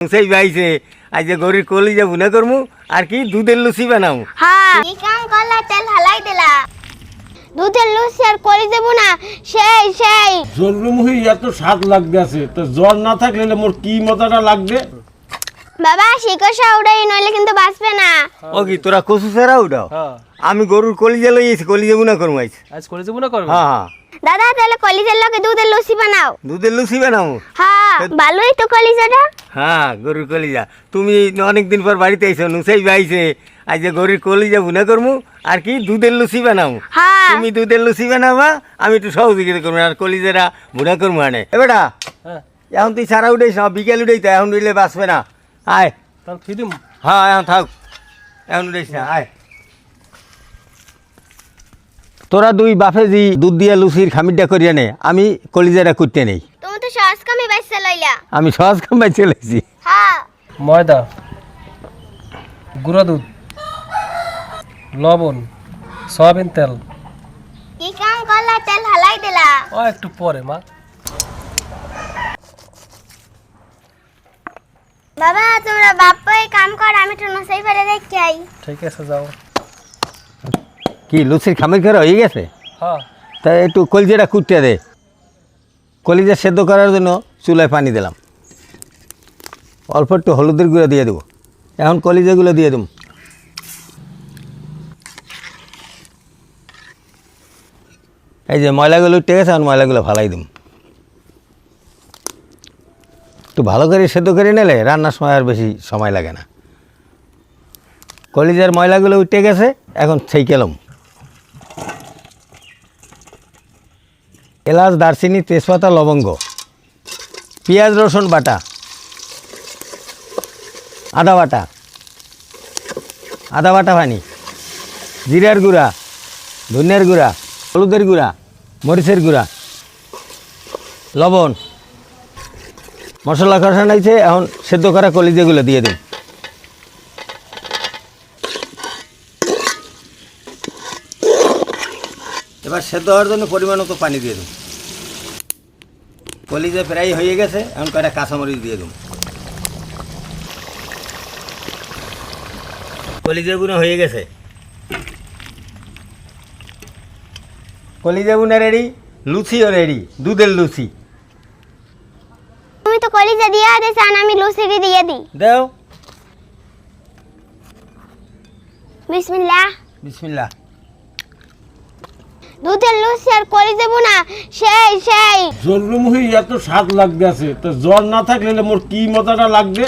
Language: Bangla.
সেই বাইছে আজ যে গরির কলি যাব না করমু আর কি দুধের লুচি বানাবো হ্যাঁ নিকাম কলা করলা তেল হালাই দিলা। দুধের লুচি আর কলি যাব না সেই সেই। জরুরি এত স্বাদ লাগতেছে। তো জ্বর না থাকলে মোর কি মজাটা লাগবে? বাবা শিকসা উড়াই নইলে কিন্তু বাঁচবে না। ও কি তোরা কচু ছাড়া উঠাও হ্যাঁ। আমি গরুর কলিজা লই এসেছি কলিজা বুনা করমু আইস আজ করে যাব না করব? হ্যাঁ হ্যাঁ। দাদা তাহলে কলিজার লগে দুধের লুচি বানাও। দুধের লুচি বানামু? হ্যাঁ ভালোই তো কলিজাটা। হ্যাঁ গরুর কলিজা। তুমি অনেক দিন পর বাড়িতে আইছো নুসাই বাইছে। আজ যে গরুর কলিজা বুনা করমু আর কি দুধের লুচি বানামু? হ্যাঁ। তুমি দুধের লুচি বানাবা আমি একটু সহযোগিতা করব আর কলিজারা বুনা করব আনে। এ হ্যাঁ। এখন তুই সারা উঠেছ বিকেল উঠেই তো এখন উঠলে বাঁচবে না। আয়। তাহলে ফিদিম হ্যাঁ এখন থাক। এখন না আয় তোরা দুই বাফে জি দুধ দিয়া লুচির খামিরটা করিয়া নে আমি কলিজাটা করতে নেই। তুমি তো সহজ কামে বাইসে লইলা। আমি সহজ কামাই চলেছি হ্যাঁ। ময়দা গুঁড়া দুধ লবণ সয়াবিন তেল। কি কাম করলা? তেল হালাই দিলা। ও একটু পরে মা বাবা তোমরা বাপ্পাই কাম কর আমি একটু নসাই ফেলে দেখি আই ঠিক আছে যাও। কি লুচির খামির করা হয়ে গেছে? হ্যাঁ। তা একটু কলিজাটা কুটতে দে। কলিজা সেদ্ধ করার জন্য চুলায় পানি দিলাম। অল্প একটু হলুদের গুঁড়ো দিয়ে দেবো। এখন কলিজাগুলো দিয়ে দেবো। এই যে ময়লাগুলো উঠে গেছে এখন ময়লাগুলো ফালাই দিম একটু ভালো করে সেদ্ধ করে নিলে রান্নার সময় আর বেশি সময় লাগে না। কলিজার ময়লাগুলো উঠে গেছে, এখন সেইকেলম এলাচ, দারচিনি, তেজপাতা, লবঙ্গ, পেঁয়াজ, রসুন বাটা, আদা বাটা আদা বাটা পানি জিরার গুঁড়া ধনিয়ার গুঁড়া, হলুদের গুঁড়া, মরিচের গুঁড়া, লবণ, মশলা কষানাইছে এখন সেদ্ধ করা কলিজাগুলো দিয়ে দিন। এবার সেদ্ধ হওয়ার জন্য পরিমাণ মতো পানি দিয়ে দিন কলিজা প্রায় হয়ে গেছে এখন কয়টা কাঁচামরিচ দিয়ে দিন কলিজা বুনা হয়ে গেছে। কলিজা বুনা রেডি লুচিও রেডি দুধের লুচি। তুমি তো কলিজা দিয়া দিছেন আমি লুচিটি দিয়ে দিই। দেও। বিসমিল্লাহ। বিসমিল্লাহ। দুধের লুচি আর করে দেবো না। সেই সেই। জরুরি এত স্বাদ লাগতেছে। তো জ্বর না থাকলে মোর কি মজাটা লাগবে?